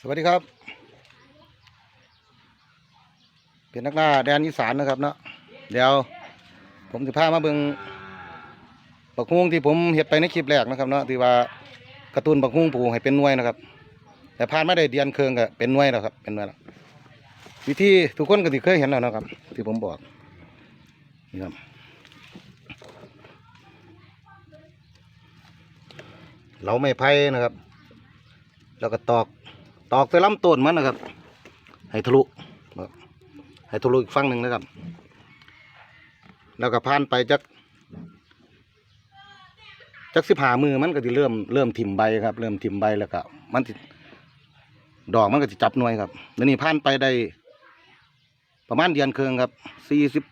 สวัสดีครับ เป็นนักล่าแดนอีสานนะครับเนาะเดี๋ยว ผมจะพามาเบิ่งปักฮุ้งที่ผมเห็ดไปในคลิปแรกนะครับเนาะที่ว่ากร์ตูนปักฮุ้งปลูกให้เป็นหน่วยนะครับ แต่ผ่านมาได้เดือนเคืองก็เป็นหน่วยแล้วครับ เป็นหน่วยแล้ววิธีทุกคนก็ที่เคยเห็นแล้วนะครับ ที่ผมบอกนี่ครับเราไม่ไผ่นะครับ แล้วก็ตอก ตอกใส่ลำต้นมันนะครับ ให้ทะลุให้ทะลุอีกฝั่งหนึ่งนะครับ แล้วก็ผ่านไปจักจักสิบหามือมันก็จะเริ่มเริ่มถิ่มใบครับ เริ่มถิ่มใบแล้วก็มันสิดอกมันก็จะจับหน่วยครับแล้วนี่ผ่านไปได้ประมาณเดือนครึ่งครับสี่สิบ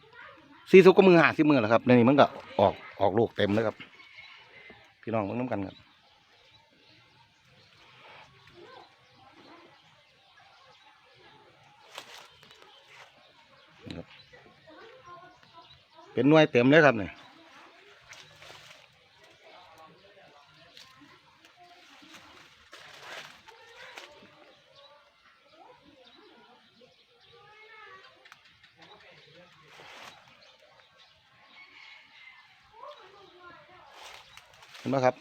สี่สิบก็มือหาสิบมือแล้วครับแล้วนี่มันก็ออกออกลูกเต็มเลยครับ พี่น้องต้องน้ำกันครับ เป็นหน่วยเต็มเลยครับเนี่ยเห็นไหมครับ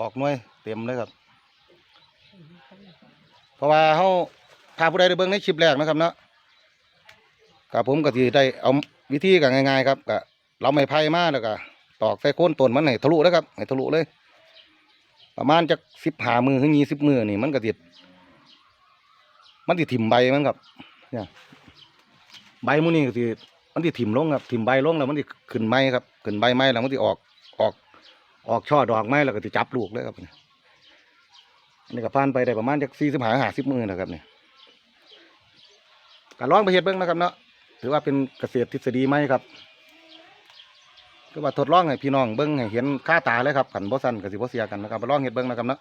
ออกหน่วยเต็มเลยครับ เพราะว่าเขาถ้าผู้ใดได้เบิ่งในคลิปแรกนะครับเนาะ กับผมก็สิได้เอาวิธีกันง่ายๆครับก็เราไม่ไผ่มาแล้วก็ตอกใส่โคนต้นมันให้ทะลุแล้วครับให้ทะลุเลย ประมาณจากสิบหามือถึงยี่สิบมือนี่มันก็ติดมันติถิ่มใบมันครับเนี่ยใบมันนี่ก็สิมันติถิ่มลงครับถิ่มใบลงแล้วมันติขึ้นไม้ครับขึ้นใบไม้แล้วมันติออกออกออกช่อดอกไม้แล้วก็ติจับลูกเลยครับเนี่ยก็ผ่านไปได้ประมาณจากสี่สิบหาหาสิบมือนะครับเนี่ยก็ลองไปเฮ็ดเบิ่งนะครับเนาะ ถือว่าเป็นเกษตรทฤษฎีไหมครับก็ว่าทดลองให้พี่น้องเบิ้งให้เห็นค่าตาเลยครับขันบ่สันกับสิบ่เสียกันนะครับมาลองเห็ดเบิ้งนะครับนะ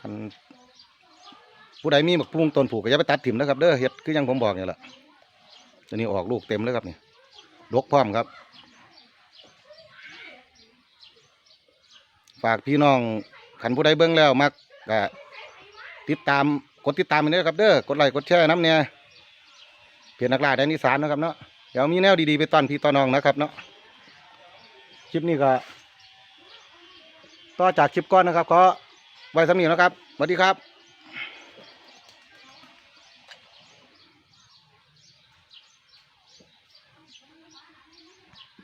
คันผู้ใดมีหมักปรุงต้นผูกก็อย่าไปตัดถิ่มนะครับเด้อเห็ดคืออยังผมบอกเนี่ยแหละตอนนี้ออกลูกเต็มเลยครับนี่ดกพร้อมครับ ฝากพี่น้องขันผู้ใดเบิ้งแล้วมักก็ ติดตามกดติดตามไปเด้อครับเด้อกดไลค์กดแชร์น้ำเนี่ยเพียรนักล่าแดนอีสานนะครับเนาะเดี๋ยวมีแนวดีๆไปตอนพี่ตอนน้องนะครับเนาะคลิปนี้ก็ต่อจากคลิปก่อนนะครับขอไว้สำนีนะครับสวัสดีครับ